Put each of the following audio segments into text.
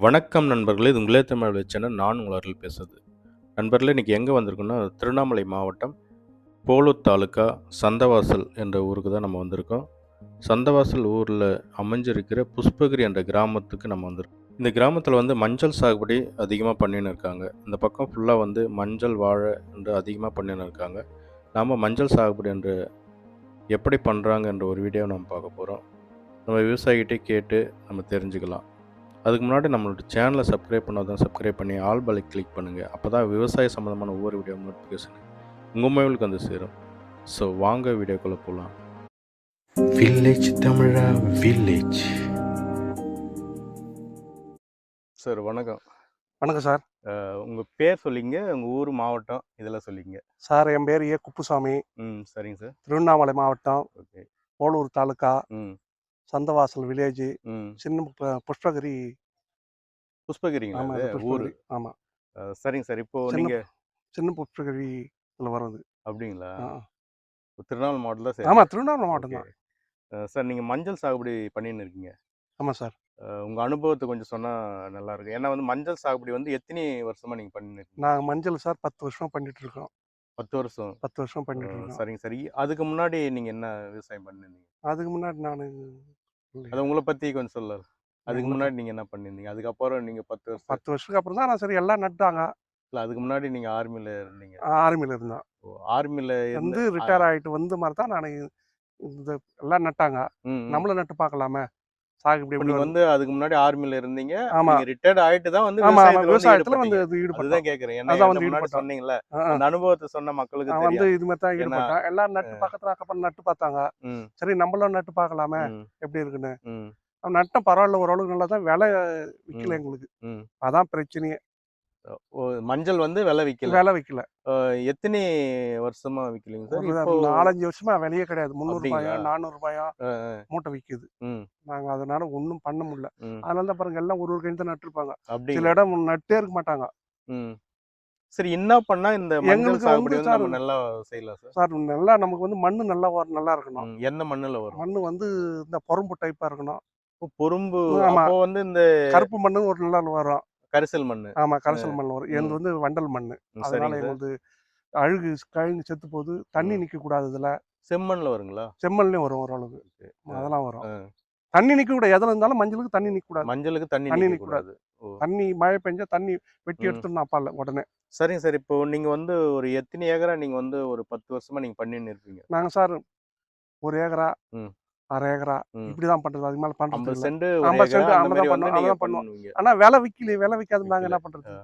வணக்கம் நண்பர்களே இது உங்களே தமிழ் வச்சேன்னா நான் உங்கள் அருள் பேசுறது. நண்பர்களே இன்றைக்கி எங்கே வந்திருக்கோன்னா திருவண்ணாமலை மாவட்டம் போலூர் தாலுக்கா சந்தவாசல் என்ற ஊருக்கு தான் நம்ம வந்திருக்கோம். சந்தவாசல் ஊரில் அமைஞ்சிருக்கிற புஷ்பகிரி என்ற கிராமத்துக்கு நம்ம வந்திருக்கோம். இந்த கிராமத்தில் வந்து மஞ்சள் சாகுபடி அதிகமாக பண்ணின்னு இருக்காங்க. இந்த பக்கம் ஃபுல்லாக வந்து மஞ்சள் வாழை என்று அதிகமாக பண்ணின்னு இருக்காங்க. நாம் மஞ்சள் சாகுபடி என்று எப்படி பண்ணுறாங்க என்ற ஒரு வீடியோ நம்ம பார்க்க போகிறோம் நம்ம விவசாயிகிட்டே கேட்டு நம்ம தெரிஞ்சுக்கலாம். அதுக்கு முன்னாடி நம்மளோட சேனலை சப்ஸ்கிரைப் பண்ணாதான் சப்ஸ்கிரைப் பண்ணி ஆல் பலை கிளிக் பண்ணுங்கள் அப்போ தான் விவசாய சம்மந்தமான ஒவ்வொரு வீடியோ நோட்டிஃபிகேஷன் உங்கள் மொபைலுக்கு வந்து சேரும். ஸோ வாங்க வீடியோக்குள்ளே போகலாம் வில்லேஜ் தமிழா வில்லேஜ் சார் வணக்கம். வணக்கம் சார் உங்கள் பேர் சொல்லிங்க உங்கள் ஊர் மாவட்டம் இதெல்லாம் சொல்லிங்க. சார் என் பேர் ஏ. குப்புசாமி. ம் சரிங்க சார் திருவண்ணாமலை மாவட்டம். ஓகே. போலூர் தாலுக்கா. ம். சந்தவாசல் வில்லேஜ் சின்ன புஷ்பகிரி. புஷ்பகிரிங்களா? ஊர். ஆமா. சரிங்க சார். இப்போ நீங்கள் சின்ன புஷ்பகிரி இதுல வர்றது. அப்படிங்களா. திருநாள் மாவட்டம் தான் ஆமா திருவண்ணாமலை மாவட்டம் தான். சார் நீங்கள் மஞ்சள் சாகுபடி பண்ணின்னு இருக்கீங்க. ஆமா சார். அஹ் உங்க அனுபவத்தை கொஞ்சம் சொன்னால் நல்லா இருக்கும் ஏன்னா வந்து மஞ்சள் சாகுபடி வந்து எத்தனை வருஷமா நீங்கள் பண்ணின்னு இருக்கீங்க? நாங்க மஞ்சள் சார் பத்து வருஷம் பண்ணிட்டு இருக்கோம் பத்து வருஷம். பத்து வருஷம் பண்ணிட்டு இருக்கோம் சரிங்க சரி. அதுக்கு முன்னாடி நீங்கள் என்ன விவசாயம் பண்ணிருந்தீங்க? அதுக்கு முன்னாடி நான் அது உங்களை பற்றி கொஞ்சம் சொல்ல அதுக்கு முன்னாடி நீங்கள் என்ன பண்ணியிருந்தீங்க? அதுக்கப்புறம் நீங்கள் பத்து வருஷம் பத்து வருஷத்துக்கு அப்புறம் தான் நான் சரி எல்லாம் நட்டாங்க. இல்லை அதுக்கு முன்னாடி நீங்கள் ஆர்மியில் இருந்தீங்க. ஆர்மியில் இருந்தேன். ஆர்மியில் வந்து ரிட்டையர் ஆயிட்டு வந்து மாதிரி தான் நான் இந்த எல்லாம் நட்டாங்க. நம்மளும் நட்டு பார்க்கலாமே. சாகுபடி வந்து அதுக்கு முன்னாடி ஆர்மியில் இருந்தீங்க. ஆமா. ரிட்டையர்ட் ஆயிட்டு தான் வந்து விவசாயத்துல வந்து ஈடுபட்டோம். அதுதான் கேட்குறேன் ஏன்னா அதான் வந்து ஈடுபட்டோம். சொன்னீங்கல்ல. அந்த அனுபவத்தை சொன்ன மக்களுக்கு வந்து இது மாதிரி தான் ஈடுபட்டேன். எல்லாம் நட்டு பக்கத்துல அக்கப்பறம் நட்டு பார்த்தாங்க. சரி நம்மளும் நட்டு பார்க்கலாமே எப்படி இருக்குன்னு. நட்டம் பரவாயில்ல ஓரளவுக்கு நல்லா தான் விலை விற்கல. எங்களுக்கு. அதான் பிரச்சனையே. மஞ்சள் வந்து விலை விற்கல விலை விற்கல எத்தனை வருஷமா விற்கலீங்க சார்? நாலஞ்சு வருஷமா விலையே கிடையாது. முந்நூறு ரூபாயோ? நானூறு ரூபாயோ மூட்டை விற்குது நாங்க அதனால ஒன்றும் பண்ண முடியல. அதனால தான் பாருங்க எல்லாம் ஒரு ஒரு கணி தான் நட்டுருப்பாங்க. சில இடம் நட்டே இருக்க மாட்டாங்க. சரி என்ன பண்ணா இந்த மஞ்சள் எங்களுக்கு வந்து சார் நல்லா செய்யலாம் சார்? சார் நல்லா நமக்கு வந்து மண்ணு நல்லா வர நல்லா இருக்கணும். எந்த மண்ணுல வரும்? மண்ணு வந்து இந்த பொறும்பு டைப்பா இருக்கணும். பொறும்பு. வந்து இந்த கருப்பு மண்ணு ஒரு நல்லா வரும். கரிசல் மண்ணு. ஆமா கரைசல் மண் வரும் எங்களுக்கு வந்து வண்டல் மண்ணு. ம், அதனால எங்களுக்கு அழுகு கழுகு செத்து போகுது தண்ணி. நிக்க கூடாது இதுல. செம்மண்ல வருங்களா? செம்மண்லயும் வரும் ஓரளவுக்கு. அதெல்லாம் வரும். தண்ணி நிக்க கூடாது எதுல இருந்தாலும் மஞ்சளுக்கு தண்ணி நிக்க கூடாது மஞ்சளுக்கு தண்ணி தண்ணி நிக்க கூடாது தண்ணி மழை பெஞ்சா தண்ணி வெட்டி. எடுத்துடணும் அப்பால உடனே. சரிங்க சார். இப்போ நீங்க வந்து ஒரு எத்தனை ஏக்கரா நீங்க வந்து ஒரு பத்து வருஷமா நீங்க பண்ணின்னு இருப்பீங்க? நாங்க சார் ஒரு ஏக்கரா. அரை ஏக்கரா. இப்படிதான் பண்றது அதுக்கு மேல பண்றது சென்ட் ஐம்பது சென்ட் ஐம்பது பண்ணுவோம், பண்ணுவோம். ஆனா விலை விக்கல விலை விக்காது நாங்க என்ன. பண்றது.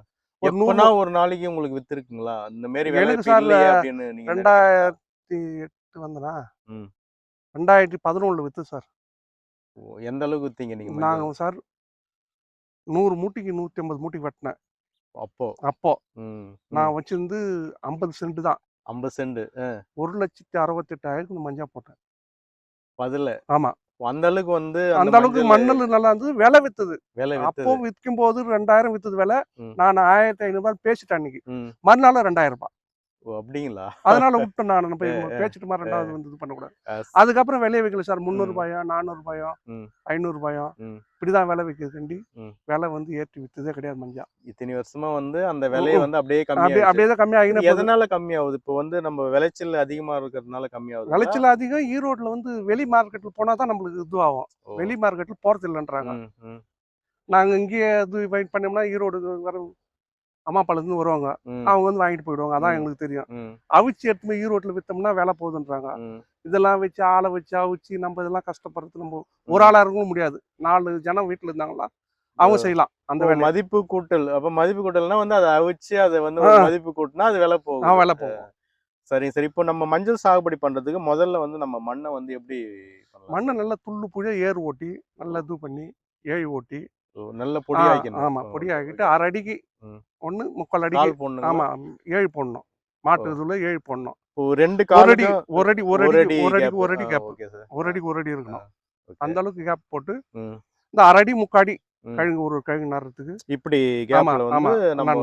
ஒரு ஒரு நாளைக்கு உங்களுக்கு வித்து இருக்குங்களா இந்த மாதிரி வேலை எனக்கு இப்ப சார் இல்லையே அப்படின்னு நீங்க நினைக்கிறீங்களா? ரெண்டாயிரத்தி எட்டு வந்தனா. ரெண்டாயிரத்தி பதினொன்றுல வித்து சார் எந்த அளவுக்கு வித்தீங்க நீங்க? நாங்க சார் நூறு மூட்டைக்கு நூத்தி ஐம்பது மூட்டைக்கு வெட்டினேன் அப்போ அப்போ நான். வச்சிருந்து ஐம்பது சென்ட் தான் ஐம்பது சென்ட் ஒரு லட்சத்தி அறுபத்தெட்டாயிரத்துக்கு மஞ்சா போட்டேன் பதில. ஆமா. அந்த அளவுக்கு வந்து அந்த அளவுக்கு மண்ணல் நல்லா இருந்தது விலை வித்தது. வேலை அப்போ விற்கும் போது ரெண்டாயிரம் வித்தது விலை. நான் ஆயிரத்தி ஐநூறு ரூபாய் பேசிட்டேன் அன்னைக்கு. மறுநாள் ரெண்டாயிரம் ரூபாய். அப்படிங்களா? அதனால விட்டேன் நான் ஏ, பேசிட்டு மாதிரி ரெண்டாவது வந்து இது பண்ணக்கூடாது. அதுக்கப்புறம் விலையை வைக்கல சார். முந்நூறு. ரூபாயோ நானூறு ரூபாயோ. ஐநூறு ரூபாயோ. இப்படிதான் விலை ம். விலை வந்து ஏற்றி வித்ததே கிடையாது மஞ்சா. இத்தனை வருஷமா வந்து அந்த விலையை. வந்து அப்படியே அப்படியே கம்மியா அப்படியே தான் கம்மி போகுது. எதனால கம்மியாகுது இப்போ வந்து நம்ம விளைச்சல் அதிகமா இருக்கிறதுனால கம்மியாகுது விளைச்சல் அதிகம். ஈரோட்ல வந்து வெளி மார்க்கெட்ல போனா தான் நம்மளுக்கு இதுவாகும். வெளி மார்க்கெட்ல போறது இல்லைன்றாங்க நாங்க இங்கேயே இது பண்ணோம்னா ஈரோடு வர அம்மாப்பால இருந்து வருவாங்க. அவங்க வந்து வாங்கிட்டு போயிடுவாங்க. அதான். எங்களுக்கு தெரியும். அவிச்சு எடுத்து போய் ஈரோட்ல வித்தோம்னா விலை போகுதுன்றாங்க. இதெல்லாம் வச்சு ஆளை வச்சு அவிச்சு நம்ம இதெல்லாம் கஷ்டப்படுறது நம்ம ஒரு ஆளா இருக்கவும் முடியாது. நாலு ஜனம் வீட்டுல இருந்தாங்களா அவங்க செய்யலாம் அந்த மதிப்பு கூட்டல். அப்ப மதிப்பு கூட்டல்னா வந்து அதை அவிச்சு அதை வந்து. மதிப்பு கூட்டினா அது விலை போகும். விலை போகும். சரிங்க சரி. இப்போ நம்ம மஞ்சள் சாகுபடி பண்றதுக்கு முதல்ல வந்து நம்ம மண்ணை வந்து எப்படி? மண்ணை நல்லா துள்ளு புழிய ஏர் ஓட்டி நல்லா இது பண்ணி ஏழு ஓட்டி நல்ல பொடி ஆ, ஆக்கணும் ஆமா பொடி ஆக்கிட்டு அரை அடிக்கு. ஒண்ணு முக்கால் அடிக்கு போடணும் ஆமா ஏழு போடணும். மாட்டு இதுல ஏழு போடணும். இப்போ ரெண்டு ஒரு அடி ஒரு அடி ஒரு அடி ஒரு அடிக்கு ஒரு அடி கேப் ஒரு அடிக்கு ஒரு அடி இருக்கணும். அந்த அளவுக்கு கேப் போட்டு. இந்த அரை அடி முக்காடி. கழுங்கு ஒரு கழுங்கு நடுறதுக்கு. இப்படி கேப்ல ஆமா, வந்து ஆமா. நம்ம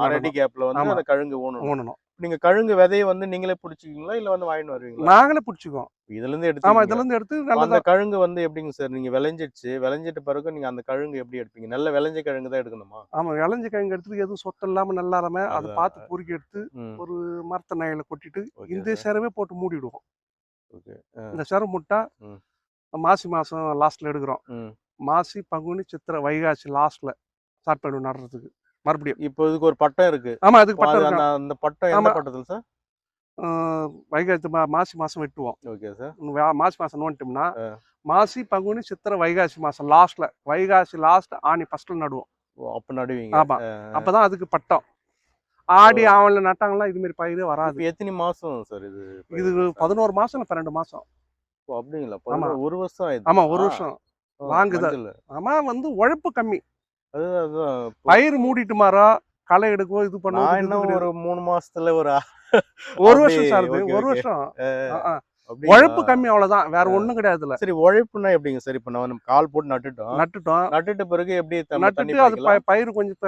நடணும். கேப்ல வந்து ஆமா. அந்த கழுங்கு ஊனணும். ஊனணும். நீங்க கழுங்கு விதையை வந்து நீங்களே பிடிச்சிக்கீங்களா இல்ல வந்து வாங்கிட்டு வருவீங்களா? நாங்களே பிடிச்சிக்குவோம். இதுல இருந்து ஆமா எடுத்து இதுல இருந்து எடுத்து அந்த நல்லதா கழுங்கு வந்து எப்படிங்க சார்? நீங்க விளைஞ்சிடுச்சு. விளைஞ்சிட்ட பிறகு நீங்க அந்த கழுங்கு எப்படி எடுப்பீங்க? நல்ல விளைஞ்ச கழுங்கு தான் எடுக்கணுமா? ஆமா விளைஞ்ச கழுங்கு எடுத்து எதுவும் சொத்து இல்லாம நல்லா இல்லாம அதை. பார்த்து பொறுக்கி எடுத்து ஒரு மரத்த நாயில கொட்டிட்டு இந்த சார் சேரவே போட்டு மூடிடுவோம். ஓகே இந்த சேரம் முட்டா. மாசி மாசம் லாஸ்ட்ல எடுக்கிறோம். மாசி பங்குனி சித்திரை வைகாசி லாஸ்ட்ல ஸ்டார்ட் பண்ணுவோம் நடுறதுக்கு. மறுபடியும். இப்போ இதுக்கு ஒரு பட்டம் இருக்கு. ஆமா அதுக்கு அது பட்டம் அந்த பட்டம் ஆமா. பட்டத்தில் சார்? வைகாசி மாசி மாசம் வெட்டுவோம். Okay sir. மாசி மாசம் நோண்டிட்டோம்னா. மாசி பங்குனி சித்திரை வைகாசி மாசம் லாஸ்ட்ல வைகாசி லாஸ்ட் ஆணி ஃபர்ஸ்ட்ல நடுவோம். ஓ அப்ப நடுவீங்க. ஆமா. அப்பதான் அதுக்கு பட்டம். ஆடி ஆவணில நட்டாங்களா இது மாதிரி பயிரே வராது. எத்தனை மாசம் சார் இது இது பதினோரு மாசம் பன்னெண்டு மாசம். அப்படிங்களா? ஒரு வருஷம் ஆமா ஒரு வருஷம். வாங்குதா? ஆமா வந்து உழைப்பு கம்மி. பயிர் மூடிட்டு மாறா களை எடுக்கவோ இது பண்ணுவோம் என்ன ஒரு மூணு மாசத்துல ஒரு ஒரு வருஷம் சார் ஒரு. வருஷம்? உழைப்பு கம்மி அவ்வளவுதான். வேற ஒண்ணும் கிடையாதுல சரி உழைப்புனா எப்படிங்க சரி? இப்போ நம்ம கால் போட்டு நட்டுட்டோம். நட்டுட்டோம். நட்டுட்ட பிறகு எப்படி நட்டுட்டு அது பயிர் கொஞ்சம்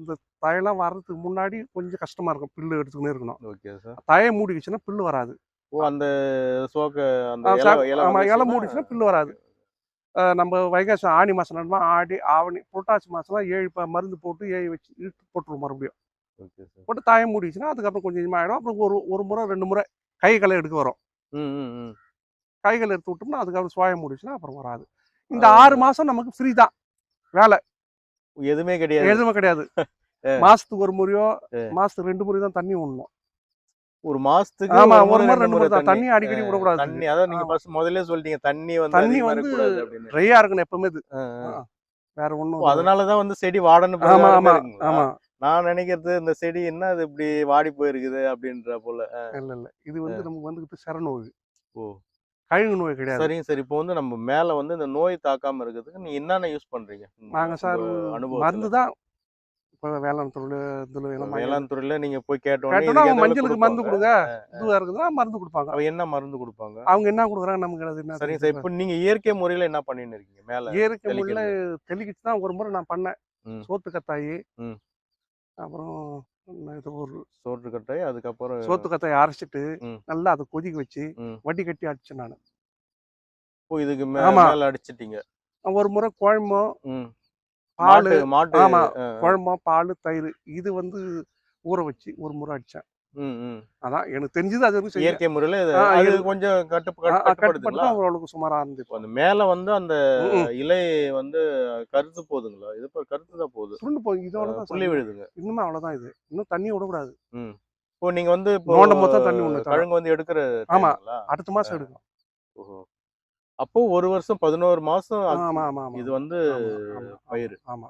இந்த தயெல்லாம் வர்றதுக்கு முன்னாடி கொஞ்சம் கஷ்டமா இருக்கும். பில்லு எடுத்துக்கினே இருக்கணும். Okay sir. தயை மூடிக்குச்சுன்னா பில்லு வராது. ஓ அந்த சோக்க அந்த இலை மூடிச்சுன்னா பில்லு வராது. நம்ம வைகாசி ஆணி மாசம் நடுமா ஆடி ஆவணி புரட்டாசி மாசம்லாம் ஏழு மருந்து போட்டு ஏழு வச்சு இழுத்து போட்டுருவோம் மறுபடியும். போட்டு தாயம் மூடிச்சுன்னா அதுக்கப்புறம் கொஞ்சம் கொஞ்சமாக ஆயிடும். அப்புறம் ஒரு ஒரு முறை ரெண்டு முறை கை களை எடுக்க வரும். கைகள் எடுத்து விட்டோம்னா அதுக்கப்புறம் சுவாயம் முடிச்சுன்னா அப்புறம் வராது. இந்த ஆறு மாசம் நமக்கு ஃப்ரீ தான். வேலை. எதுவுமே கிடையாது. எதுவுமே கிடையாது. மாசத்துக்கு ஒரு முறையோ மாசத்துக்கு ரெண்டு முறை தான் தண்ணி விடணும் ஒரு மாசத்துக்கு ஆமா ஒரு முறை ரெண்டு முறை தான். தண்ணி அடிக்கடி விடக்கூடாது. தண்ணி அதான் நீங்க. ஃபர்ஸ்ட் முதல்ல சொல்லிட்டீங்க தண்ணி வந்து தண்ணி வந்து ட்ரையா இருக்கணும் எப்பவுமே இது. வேற ஒண்ணும் அதனாலதான் வந்து செடி வாடன்னு ஆமா ஆமா? ஆமா. நான் நினைக்கிறது இந்த செடி என்ன அது இப்படி வாடி போயிருக்குது அப்படின்ற போல இல்ல இல்ல. இது வந்து நமக்கு வந்து சர நோய் ஓ. கழுகு நோய் கிடையாது. சரிங்க சரி. இப்போ வந்து நம்ம மேல வந்து இந்த நோய் தாக்காம இருக்கிறதுக்கு நீங்க என்னென்ன யூஸ் பண்றீங்க? நாங்க சார் அனுபவம் மருந்து தான் வேளாண் மஞ்சள் வேளாண் துறையில நீங்க போய் அவங்க ஏத்த மஞ்சளுக்கு மருந்து. கொடுங்க இதுவா இருக்குதுன்னா மருந்து கொடுப்பாங்க அவ என்ன மருந்து கொடுப்பாங்க அவங்க என்ன கொடுக்குறாங்க நமக்கு அது என்ன சரிங்க சார் இப்போ நீங்க இயற்கை முறையில என்ன பண்ணின்னு இருக்கீங்க மேல இயற்கை முறையில். தெளிக்கிச்சு தான் ஒரு முறை நான் பண்ணேன். சோத்து கத்தாயி. அப்புறம் இது ஒரு சோற்று கட்டாய் அதுக்கப்புறம் சோத்து கத்தாயை அரைச்சிட்டு. நல்லா அதை கொதிக்க வச்சு. வட்டி கட்டி அடிச்சேன் நான் இதுக்கு. மேல அடிச்சிட்டீங்க ஒரு முறை குழம்போ ம். பால் மாட்டு ஆமா குழம்போ பால் தயிர். இது வந்து ஊற வச்சு ஒரு முறை அடிச்சேன். அதான் எனக்கு தெரிஞ்சது அது வரைக்கும் இயற்கை முறையில கொஞ்சம் கட்டுப்பு ஆ, ஆ, கட்டுப்பட்டு கட்டுப்படுதுங்களா? தான் ஓரளவுக்கு சுமாரா இருந்து இப்போ அந்த மேல வந்து அந்த. இலை வந்து கருத்து போகுதுங்களா இது கருத்து தான் போகுது. சுருண்டு இதோட சார். விழுதுங்க. இன்னுமே அவ்வளவுதான் இது. இன்னும் தண்ணி விடக்கூடாது. இப்போ நீங்க வந்து தண்ணி சார். கழுங்கு வந்து எடுக்கிற ஆமா. அடுத்த மாசம் எடுக்கும் ஓஹோ. அப்போ ஒரு வருஷம் பதினோரு மாசம் இது வந்து பயிர். ஆமா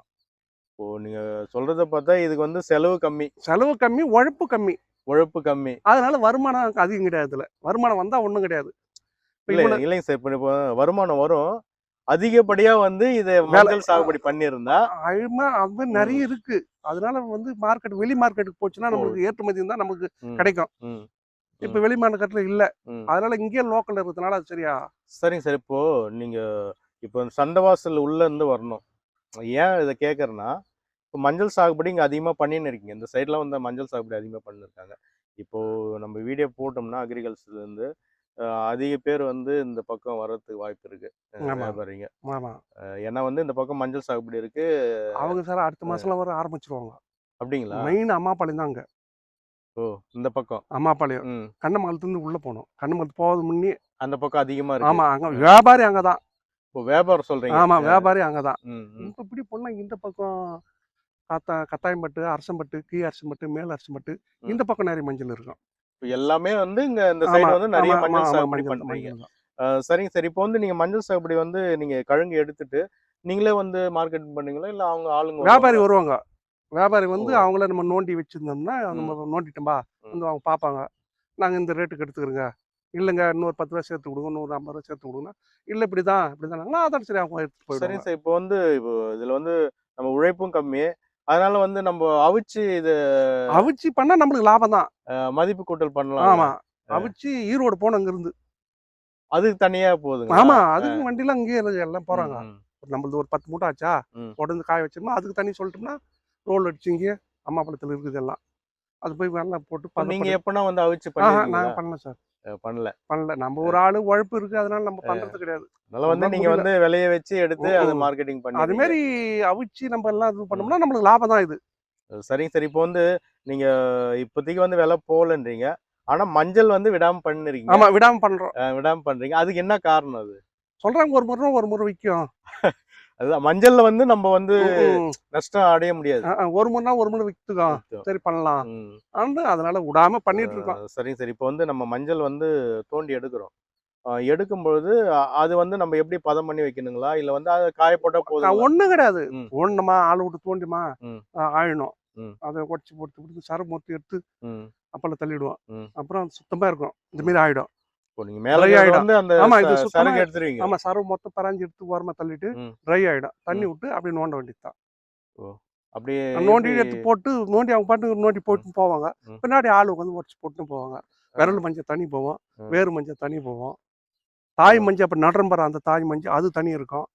இப்போ நீங்க சொல்றத பார்த்தா இதுக்கு வந்து செலவு கம்மி. செலவு கம்மி உழைப்பு கம்மி. உழைப்பு கம்மி. அதனால வருமானம் அதிகம் கிடையாது இதுல. வருமானம் வந்தா ஒண்ணும் கிடையாது. இல்ல இல்லைங்க சார். இப்போ வருமானம் வரும். அதிகப்படியா வந்து இதை மஞ்சள் சாகுபடி பண்ணியிருந்தா அழுமா அது நிறைய இருக்கு. அதனால வந்து மார்க்கெட் வெளி மார்க்கெட்டுக்கு போச்சுன்னா நம்மளுக்கு ஏற்றுமதி இருந்தா நமக்கு கிடைக்கும். இப்ப வெளி மார்க்கெட்ல இல்ல. அதனால இங்கேயே லோக்கல் இருக்கிறதுனால அது சரியா சரிங்க சார். இப்போ நீங்க இப்போ சண்டவாசல் உள்ள இருந்து வரணும். ஏன் இதை கேட்கறேன்னா இப்போ மஞ்சள் சாகுபடி இங்கே அதிகமாக பண்ணின்னு இருக்கீங்க. இந்த சைட்லாம் வந்து மஞ்சள் சாகுபடி அதிகமாக பண்ணிருக்காங்க. இப்போ நம்ம வீடியோ போட்டோம்னா அக்ரிகல்ச்சர்லேருந்து அதிக பேர் வந்து இந்த பக்கம் வர்றதுக்கு வாய்ப்பு இருக்கு. ஏன்னா வந்து இந்த பக்கம் மஞ்சள் சாகுபடி இருக்கு. அவங்க சார் அடுத்த மாசம்லாம் வர ஆரம்பிச்சிருவாங்க. அப்படிங்களா? மெயின் அம்மாப்பாளையம் தான் அங்க. ஓ இந்த பக்கம். அம்மாப்பாளையம். ம். கண்ணமங்கலத்துல இருந்து உள்ள போகணும் கண்ணமங்கலத்து போவது முன்னே அந்த பக்கம் அதிகமாக இருக்கு. ஆமா அங்க வியாபாரி அங்கதான் இப்போ வியாபாரம் சொல்றீங்க. ஆமா வியாபாரி அங்கதான் இப்ப இப்படி போனா இந்த பக்கம் காத்தா கத்தாயம்பட்டு அரசம்பட்டு கீ அரசம்பட்டு மேல் அரசம்பட்டு. இந்த பக்கம் நிறைய மஞ்சள் இருக்கும். எல்லாமே வந்து இங்க இந்த சைடு வந்து நிறைய மஞ்சள் சாகுபடி பண்றீங்க. சரிங்க சார். இப்போ வந்து நீங்க மஞ்சள் சாகுபடி வந்து நீங்க கழுங்கு எடுத்துட்டு நீங்களே வந்து மார்க்கெட் பண்ணீங்களா இல்ல அவங்க ஆளுங்க வியாபாரி? வருவாங்க. வியாபாரி வந்து. அவங்கள நம்ம நோண்டி வச்சிருந்தோம்னா நம்ம நோண்டிட்டோம்பா. வந்து அவங்க பார்ப்பாங்க. நாங்க இந்த ரேட்டுக்கு எடுத்துக்கிறோங்க. இல்லைங்க இன்னொரு பத்து ரூபா சேர்த்து கொடுங்க நூறு ஐம்பது ரூபா சேர்த்து கொடுங்க இல்ல இப்படிதான் இப்படிதான் அதான் சரி அவங்க எடுத்துட்டு சரிங்க போயிடுவாங்க. சார். இப்போ வந்து இப்போ இதுல வந்து நம்ம உழைப்பும் கம்மி. அதனால வந்து நம்ம அவிச்சு இது அவிச்சு பண்ணா நம்மளுக்கு லாபம் தான். மதிப்பு கூட்டல் பண்ணலாம் ஆமா. அவிச்சு ஈரோடு போனோம் அங்க இருந்து அதுக்கு தனியா போகுதுங்க ஆமா. அதுக்கு வண்டியில அங்கேயே எல்லாம் போறாங்க. நம்மளது ஒரு பத்து மூட்டை ஆச்சா. உடந்து காய வச்சோம்னா அதுக்கு தண்ணி சொல்லிட்டோம்னா ரோல் அடிச்சு இங்கே அம்மா பழத்தில் இருக்குது எல்லாம் அது போய் வெள்ளம் போட்டு நீங்க எப்பனா வந்து அவிச்சு நாங்க பண்ணல சார். பண்ணல. பண்ணல. நம்ம ஒரு ஆளு உழைப்பு இருக்கு அதனால நம்ம பண்றது கிடையாது. அதனால வந்து நீங்க. வந்து விலைய வச்சு எடுத்து அதை. மார்க்கெட்டிங் பண்ணி அது மாதிரி அவிச்சு நம்ம எல்லாம் இது பண்ணோம்னா நம்மளுக்கு லாபம் தான் இது. சரிங்க சரி. இப்போ வந்து நீங்க இப்போதைக்கு வந்து விலை போகலன்றீங்க. ஆனா மஞ்சள் வந்து விடாம பண்ணிருக்கீங்க. ஆமா விடாம பண்றோம். விடாம பண்றீங்க. அதுக்கு என்ன காரணம் அது? சொல்றாங்க ஒரு முறை ஒரு முறை விற்கும் அதுதான். மஞ்சள்ல வந்து நம்ம வந்து நஷ்டம் அடைய முடியாது. ஒரு முறைனா ஒரு முறை வித்துக்கும் சரி பண்ணலாம். ஆண்டு அதனால விடாம பண்ணிட்டு இருக்கோம். சரிங்க சரி. இப்போ வந்து நம்ம மஞ்சள் வந்து தோண்டி எடுக்கிறோம். எடுக்கும்பொழுது அது வந்து நம்ம எப்படி பதம் பண்ணி வைக்கணுங்களா? இல்ல வந்து அதை காய போட்டா போதும் ஒண்ணும் கிடையாது. ஒண்ணுமா ஆள் விட்டு தோண்டிமா ம். ஆ, ஆயிடும் ம். அதை உடச்சி போட்டு போட்டு சரம் மொத்தி எடுத்து ம். அப்பல தள்ளிடுவோம். அப்புறம் சுத்தமா இருக்கும். இந்த மாதிரி ஆயிடும். நீங்க மேல Dry இருக்கிறது ஆயிடும். வந்து அந்த ஆமா, இது ச- சுத்தமா- சருகு எடுத்துருவீங்க. ஆமா சரம் மொத்தம் பராஞ்சி எடுத்து ஓரமா தள்ளிட்டு. ட்ரை ஆயிடும். தண்ணி விட்டு அப்படியே நோண்ட அப்படியே நோண்டி எடுத்து போட்டு நோண்டி அவங்க பாட்டு நோண்டி போட்டு போவாங்க. பின்னாடி ஆள் உட்காந்து உடச்சு போட்டு போவாங்க. விரல் மஞ்சள் தனி போவோம். வேறு மஞ்சள் தனி போவோம். தாய் ம். மஞ்சள் அப்ப நடுறம்பரம் அந்த தாய் மஞ்சள் அது தனி இருக்கும்.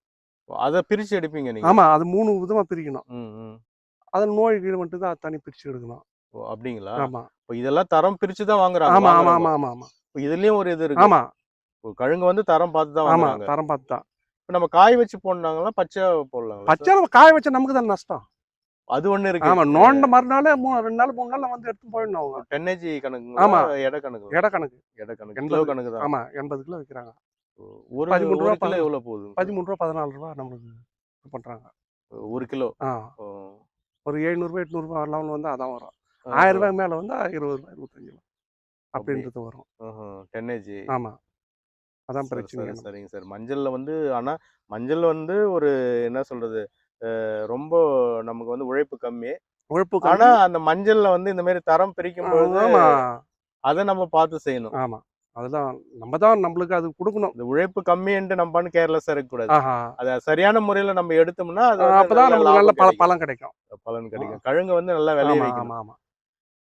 அதை பிரிச்சு எடுப்பீங்க நீங்க? ஆமா அது மூணு விதமா பிரிக்கணும். அதில் நோய் கீழ் மட்டும் தான் அது தனி பிரிச்சு எடுக்கணும். ஓ, அப்படிங்களா? ஆமா. இதெல்லாம் தரம் பிரிச்சு தான் வாங்குறாங்க ஆமா ஆமா. ஆமா ஆமா ஆமா. இதுலயும் ஒரு இது இருக்கு. ஆமா. கழுங்கு வந்து தரம் பார்த்து தான் ஆமா தரம் பார்த்து தான். இப்போ நம்ம காய வச்சு போடனாங்களா பச்சை போடலாம் பச்சை நம்ம காய வச்சா நமக்கு தான் நஷ்டம்? அது ஒண்ணு இருக்கு. ஆமா நோண்ட மறுநாள் ரெண்டு நாள் மூணு நாள் வந்து எடுத்து போயிடணும் அவங்க. டென்னேஜி கணக்கு ஆமா. எடை கணக்கு எடை கணக்கு. எடை கணக்கு. எண்பது. கிலோ கணக்கு தான். ஆமா எண்பது கிலோ விற்கிறாங்க ஒரு பதிமூணு ரூபா, கிலோ. எவ்வளவு போகுது பதிமூணு ரூபா பதினாலு ரூபா நம்மளுக்கு இது பண்றாங்க. ஒரு கிலோ? ஆ. ஒரு எழுநூறுபா எட்நூறுபா லெவல் வந்து அதான் வரும். ஆயிரம் ரூபாய் மேல வந்து இருபது ரூபாய் இருபத்தஞ்சு ரூபா அப்படின்றது வரும். ஆஹா, டென்னேஜி. ஆமா. அதான் பிரச்சனை சரி, சரிங்க சார். மஞ்சள்ல வந்து ஆனா மஞ்சள் வந்து ஒரு என்ன சொல்றது அஹ், ரொம்ப நமக்கு வந்து உழைப்பு கம்மி. உழைப்பு ஆனா. அந்த மஞ்சள்ல வந்து இந்த மாதிரி தரம் பிரிக்கும் பொழுது அதை நம்ம பார்த்து செய்யணும். ஆமா. அதுதான் நம்ம தான் நம்மளுக்கு அது கொடுக்கணும். இந்த உழைப்பு கம்மின்ட்டு நம்ம பண்ணு கேர்லெஸ் இருக்கக்கூடாது. அத சரியான முறையில நம்ம எடுத்தோம்னா அது அப்பதான் நம்மளுக்கு நல்ல பல. பலன் கிடைக்கும். பலன் கிடைக்கும். கழுங்கு வந்து நல்லா விளைய ஆமா வைக்கணும் ஆமா ஆமா.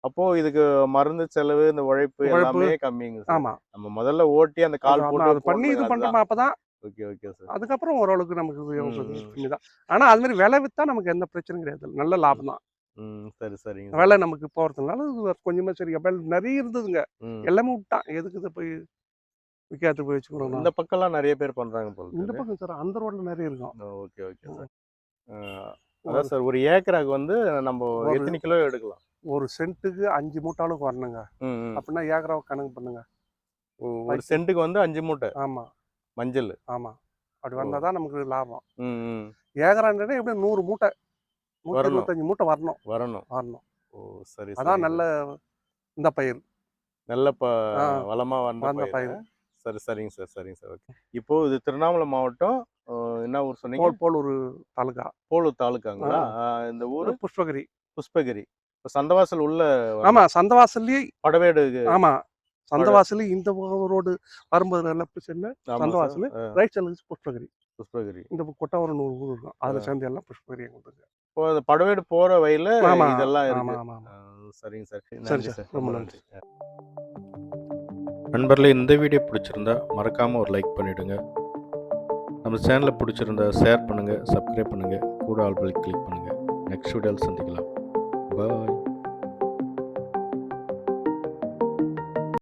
அப்போ இதுக்கு மருந்து செலவு இந்த உழைப்பு. எல்லாமே கம்மிங்க சார். ஆமா. நம்ம முதல்ல ஓட்டி அந்த கால் போட்டு பண்ணி இது பண்றோமா அப்பதான் ஓகே ஓகே சார். அதுக்கப்புறம் ஓரளவுக்கு நமக்கு. கம்மி தான் ஆனா அது மாதிரி விலை வித்தா நமக்கு எந்த பிரச்சனையும் கிடையாது. நல்ல லாபம் தான். சரி சரிங்க விலை நமக்கு போறதுனால கொஞ்சமா சரி. நிறைய இருந்ததுங்க. எல்லாமே விட்டான் எதுக்கு இதை போய் விற்காத்து போய் வச்சுக்கணும் இந்த பக்கம்லாம் நிறைய பேர் பண்றாங்க போல இந்த பக்கம் சார் அந்த ரோட்ல நிறைய இருக்கும். Okay okay sir. அதான் சார் ஒரு ஏக்கராக்கு வந்து நம்ம எத்தனை கிலோ எடுக்கலாம்? ஒரு சென்ட்டுக்கு அஞ்சு மூட்டாளுக்கு வரணுங்க. அப்படின்னா ஏக்கராவை கணக்கு பண்ணுங்க. ஒரு சென்ட்டுக்கு வந்து அஞ்சு மூட்டை? ஆமா. மஞ்சள். ஆமா. அப்படி வந்தா தான் நமக்கு லாபம். ம் ம். ஏக்கரான்றே எப்படியும் நூறு மூட்டை. வரணும். இருபத்தஞ்சு மூட்டை வரணும். வரணும். வரணும். ஓ சரி அதான் நல்ல இந்த பயிர். நல்ல ப ஆ, வளமா வந்த பயிர். சரி சரிங்க சார் சரிங்க சார். ஓகே. இப்போ இது திருவண்ணாமலை மாவட்டம் என்ன ஊர் சொன்னீங்க? போல் போல் ஒரு தாலுகா. போலூர் தாலுக்காங்களா ஆ, இந்த ஊர்? புஷ்பகிரி. புஷ்பகிரி. சந்தவாசல் உள்ள ஆமா சந்தவாசல்லே படவேடு ஆமா சந்தவாசல் இந்த ரோடு வரும்போது லெஃப்ட் சைடுல சந்தவாசல் ரைட் சைடுல புஷ்பகிரி. புஷ்பகிரி. இந்த கொட்டை ஒரு நூறு ஊர் இருக்கும். அதுல சேர்ந்து எல்லாம் புஷ்பகிரி எங்களுக்கு இப்போ அந்த படவேடு போற வழியில ஆமா இதெல்லாம் ஆமா இருக்கு. ஆமா ஆமா ஆ, சரிங்க சார். சரி நன்றி சார், சார். ரொம்ப நன்றி. நன்றி. நண்பர்களே இந்த வீடியோ பிடிச்சிருந்தா மறக்காமல் ஒரு லைக் பண்ணிவிடுங்க நம்ம சேனலை பிடிச்சிருந்தா ஷேர் பண்ணுங்கள் சப்ஸ்கிரைப் பண்ணுங்கள் கூட ஆல்பல் கிளிக் பண்ணுங்கள் நெக்ஸ்ட் வீடியோவில் சந்திக்கலாம். பாய்